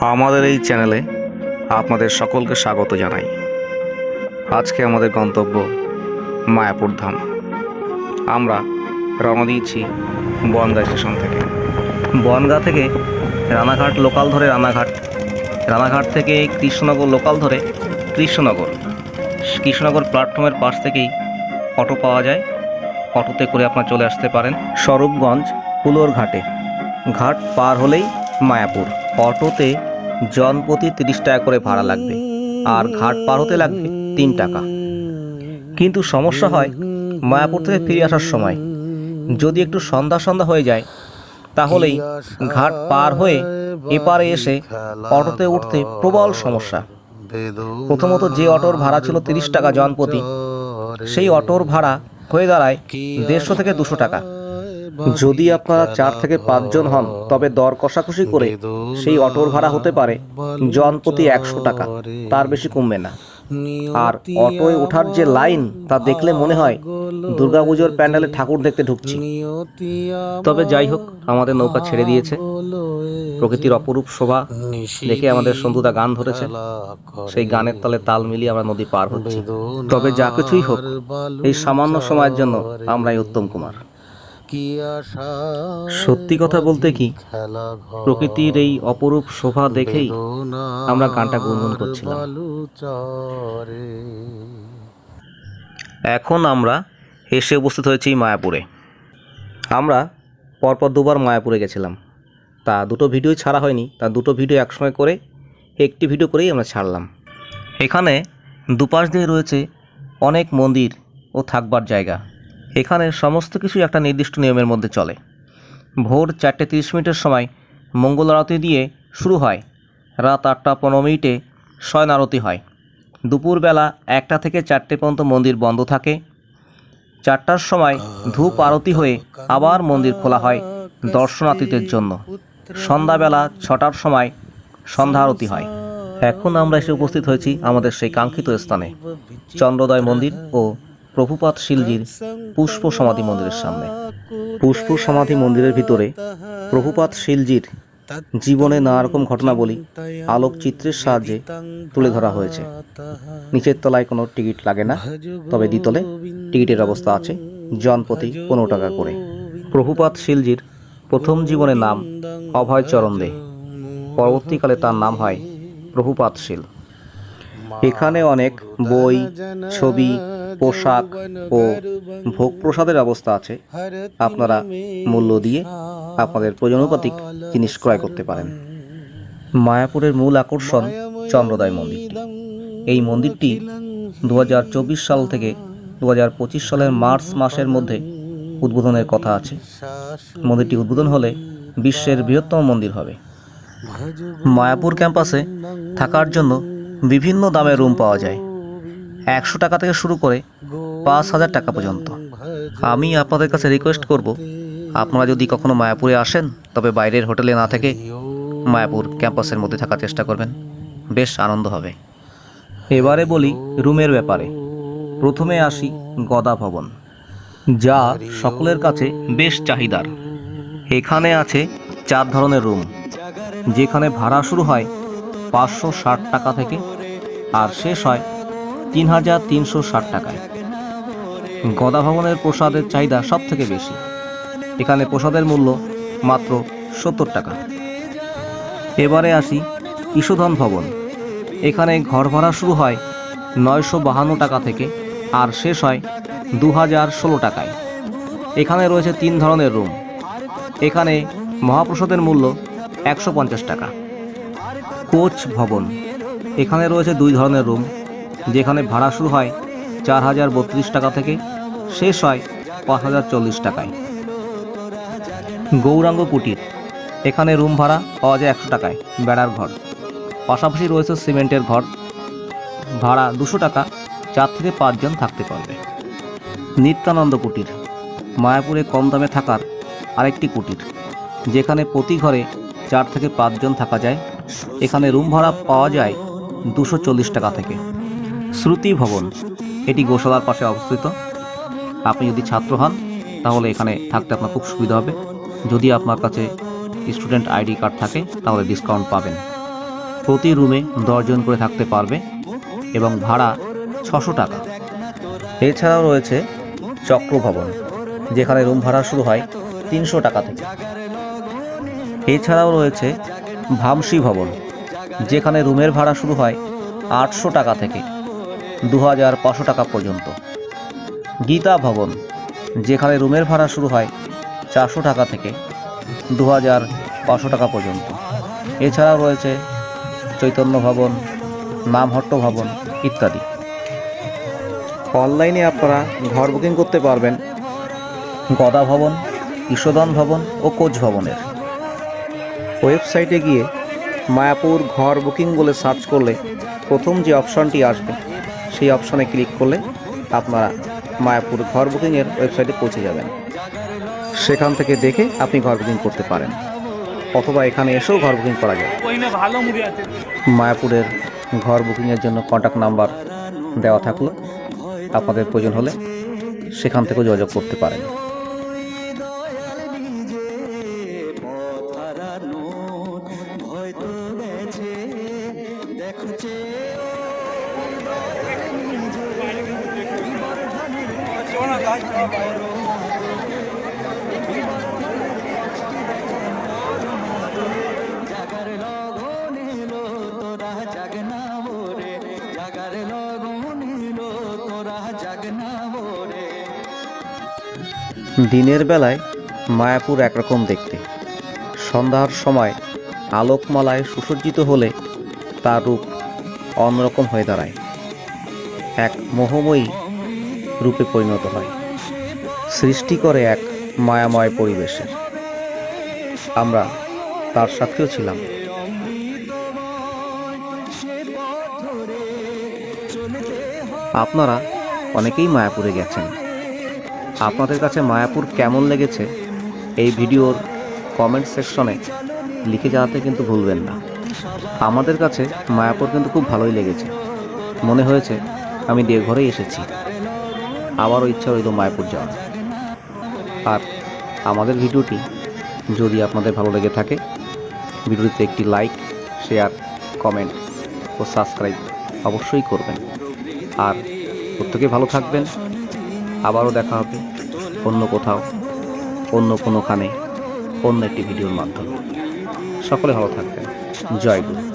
আমাদের এই চ্যানেলে আপনাদের সকলকে স্বাগত জানাই। আজকে আমাদের গন্তব্য মায়াপুর ধাম। আমরা রওনা দিয়েছি বনগা স্টেশন থেকে। বনগা থেকে রানাঘাট লোকাল ধরে রানাঘাট। রানাঘাট থেকে কৃষ্ণনগর লোকাল ধরে কৃষ্ণনগর। কৃষ্ণনগর প্ল্যাটফর্মের পাশ থেকেই অটো পাওয়া যায়। অটোতে করে আপনার চলে আসতে পারেন স্বরূপগঞ্জ কুলোর ঘাটে। ঘাট পার হলেই মায়াপুর। অটোতে জনপ্রতি তিরিশ টাকা করে ভাড়া লাগবে। আর ঘাট পার হতে লাগবে তিন টাকা। কিন্তু সমস্যা হয় মায়াপুর থেকে ফিরে আসার সময়। যদি একটু সন্ধ্যা সন্ধ্যা হয়ে যায়, তাহলেই ঘাট পার হয়ে এপারে এসে অটোতে উঠতে প্রবল সমস্যা। প্রথমত যে অটোর ভাড়া ছিল তিরিশ টাকা জনপ্রতি, সেই অটোর ভাড়া হয়ে দাঁড়ায় দেড়শো থেকে দুশো টাকা। যদি আপনারা চার থেকে পাঁচজন হন, তবে দর কষাকষি করে সেই অটোর ভাড়া হতে পারে জন প্রতি একশো টাকা। তার বেশি কমবে না। আর অটোয় ওঠার যে লাইন, তা দেখলে মনে হয় দুর্গাপুজোর প্যান্ডেলে ঠাকুর দেখতে ঢুকছি। তবে যাই হোক, আমাদের নৌকা ছেড়ে দিয়েছে। প্রকৃতির অপরূপ শোভা দেখে আমাদের সন্ধুদা গান ধরেছে। সেই গানের তালে তাল মিলিয়ে আমরা নদী পার হচ্ছি। তবে যা কিছুই হোক, এই সামান্য সময়ের জন্য আমরাই উত্তম কুমার। সত্যি কথা বলতে কি প্রকৃতির এই অপরূপ শোভা দেখেই আমরা গানটা গুনগুন করছিলাম। এখন আমরা এসে উপস্থিত হয়েছি মায়াপুরে। আমরা পরপর দুবার মায়াপুরে গেছিলাম। তা দুটো ভিডিও ছাড়া হয়নি তা দুটো ভিডিও একসঙ্গে করে একটি ভিডিও করেই আমরা ছাড়লাম। এখানে দুপাশ দিয়ে রয়েছে অনেক মন্দির ও থাকবার জায়গা। এখানে সমস্ত কিছু একটা নির্দিষ্ট নিয়মের মধ্যে চলে। ভোর চারটে তিরিশ মিনিটের সময় মঙ্গল আরতি দিয়ে শুরু হয়। রাত আটটা পনেরো মিনিটে শয়ন আরতি হয়। দুপুরবেলা একটা থেকে চারটে পর্যন্ত মন্দির বন্ধ থাকে। চারটার সময় ধূপ আরতি হয়ে আবার মন্দির খোলা হয় দর্শনার্থীদের জন্য। সন্ধ্যাবেলা ছটার সময় সন্ধ্যা আরতি হয়। এখন আমরা এসে উপস্থিত হয়েছি আমাদের সেই কাঙ্ক্ষিত স্থানে। চন্দ্রোদয় মন্দির ও প্রভুপাত শিলজির পুষ্প সমাধি মন্দিরের সামনে। পুষ্প সমাধি মন্দিরের ভিতরে প্রভুপাত শিলজির জীবনে নানা রকম ঘটনাবলী, আলোকচিত্রের সাহায্যে তুলে ধরা হয়েছে। নিচের তলায় কোনো টিকিট লাগে না, তবে দ্বিতলে টিকিটের অবস্থা আছে জনপ্রতি পনেরো টাকা করে। প্রভুপাত শিলজির প্রথম জীবনের নাম অভয় চরণ দে। পরবর্তীকালে তার নাম হয় প্রভুপাত শিল। এখানে অনেক বই, ছবি পোশাক ও ভোগ প্রসাদের ব্যবস্থা আছে। আপনারা মূল্য দিয়ে আপনাদের প্রয়োজনোপাতিক জিনিস ক্রয় করতে পারেন। মায়াপুরের মূল আকর্ষণ চন্দ্রোদয় মন্দিরটি এই মন্দিরটি দু হাজার চব্বিশ সাল থেকে দু হাজার পঁচিশ সালের মার্চ মাসের মধ্যে উদ্বোধনের কথা আছে। মন্দিরটি উদ্বোধন হলে বিশ্বের বৃহত্তম মন্দির হবে। মায়াপুর ক্যাম্পাসে থাকার জন্য বিভিন্ন দামের রুম পাওয়া যায়। একশো টাকা থেকে শুরু করে পাঁচ হাজার টাকা পর্যন্ত। আমি আপনাদের কাছে রিকোয়েস্ট করব, আপনারা যদি কখনো মায়াপুরে আসেন, তবে বাইরের হোটেলে না থেকে মায়াপুর ক্যাম্পাসের মধ্যে থাকার চেষ্টা করবেন। বেশ আনন্দ হবে। এবারে বলি রুমের ব্যাপারে। প্রথমে আসি গদা ভবন, যা সকলের কাছে বেশ চাহিদার। এখানে আছে চার ধরনের রুম, যেখানে ভাড়া শুরু হয় পাঁচশো ষাট টাকা থেকে আর শেষ হয় তিন হাজার তিনশো ষাট টাকায়। গদা ভবনের প্রসাদের চাহিদা সব থেকে বেশি। এখানে প্রসাদের মূল্য মাত্র সত্তর টাকা। এবারে আসি ঈশোধন ভবন। এখানে ঘর ভাড়া শুরু হয় নয়শো বাহান্ন টাকা থেকে আর শেষ হয় দু হাজার ষোলো টাকায়। এখানে রয়েছে তিন ধরনের রুম। এখানে মহাপ্রসাদের মূল্য একশো পঞ্চাশ টাকা। কোচ ভবন। এখানে রয়েছে দুই ধরনের রুম। যেখানে ভাড়া শুরু হয় চার হাজার বত্রিশ টাকা থেকে শেষ হয় পাঁচ হাজার চল্লিশ টাকায়। গৌরাঙ্গ কুটির, এখানে রুম ভাড়া পাওয়া যায় একশো টাকায়, বেড়ার ঘর। পাশাপাশি রয়েছে সিমেন্টের ঘর। ভাড়া দুশো টাকা চার থেকে পাঁচজন থাকতে পারবে। নিত্যানন্দ কুটির, মায়াপুরে কম দামে থাকার আরেকটি কুটির, যেখানে প্রতি ঘরে চার থেকে পাঁচজন থাকা যায়। এখানে রুম ভাড়া পাওয়া যায় দুশো টাকা থেকে। শ্রুতি ভবন। এটি গোশালার পাশে অবস্থিত। আপনি যদি ছাত্র হন, তাহলে এখানে থাকতে আপনার খুব সুবিধা হবে। যদি আপনার কাছে স্টুডেন্ট আইডি কার্ড থাকে, তাহলে ডিসকাউন্ট পাবেন। প্রতি রুমে দশজন করে থাকতে পারবে এবং ভাড়া ছশো টাকা। এছাড়াও রয়েছে চক্র ভবন, যেখানে রুম ভাড়া শুরু হয় তিনশো টাকা থেকে। এছাড়াও রয়েছে ভামসি ভবন, যেখানে রুমের ভাড়া শুরু হয় আটশো টাকা থেকে। দু হাজার পাঁচশো টাকা পর্যন্ত। গীতা ভবন, যেখানে রুমের ভাড়া শুরু হয় চারশো টাকা থেকে দু হাজার পাঁচশো টাকা পর্যন্ত। এছাড়াও রয়েছে চৈতন্য ভবন, নামহট্ট ভবন ইত্যাদি। অনলাইনে আপনারা ঘর বুকিং করতে পারবেন গদা ভবন ঈশোদন ভবন ও কোচ ভবনের। ওয়েবসাইটে গিয়ে মায়াপুর ঘর বুকিং বলে সার্চ করলে প্রথম যে অপশনটি আসবে। সেই অপশনে ক্লিক করলে আপনারা মায়াপুর ঘর বুকিংয়ের ওয়েবসাইটে পৌঁছে যাবেন। সেখান থেকে দেখে আপনি ঘর বুকিং করতে পারেন। অথবা এখানে এসেও ঘর বুকিং করা যায়। মায়াপুরের ঘর বুকিংয়ের জন্য কন্ট্যাক্ট নাম্বার দেওয়া থাকল। আপনাদের প্রয়োজন হলে সেখান থেকেও যোগাযোগ করতে পারেন। দিনের বেলায় মায়াপুর একরকম দেখতে। সন্ধ্যার সময় আলোকমালায় সুসজ্জিত হলে তার রূপ অন্যরকম হয়ে দাঁড়ায়। এক মোহময়ী রূপে পরিণত হয়। সৃষ্টি করে এক মায়াময় পরিবেশের আমরা তার সাথেও ছিলাম। আপনারা অনেকেই মায়াপুরে গেছেন। আপনাদের কাছে মায়াপুর কেমন লেগেছে এই ভিডিওর কমেন্ট সেকশনে লিখে জানাতে কিন্তু ভুলবেন না। আমাদের কাছে মায়াপুর কিন্তু খুব ভালোই লেগেছে। মনে হয়েছে আমি দেওঘরেই এসেছি। আবারও ইচ্ছা রইল মায়াপুর যাওয়ার। আর আমাদের ভিডিওটি যদি আপনাদের ভালো লেগে থাকে, ভিডিওটিতে একটি লাইক, শেয়ার, কমেন্ট ও সাবস্ক্রাইব অবশ্যই করবেন। আর প্রত্যেকে ভালো থাকবেন। আবারও দেখা হবে অন্য কোথাও, অন্য কোনোখানে অন্য একটি ভিডিওর মাধ্যমে। সকলে ভালো থাকবেন। জয় গুরু।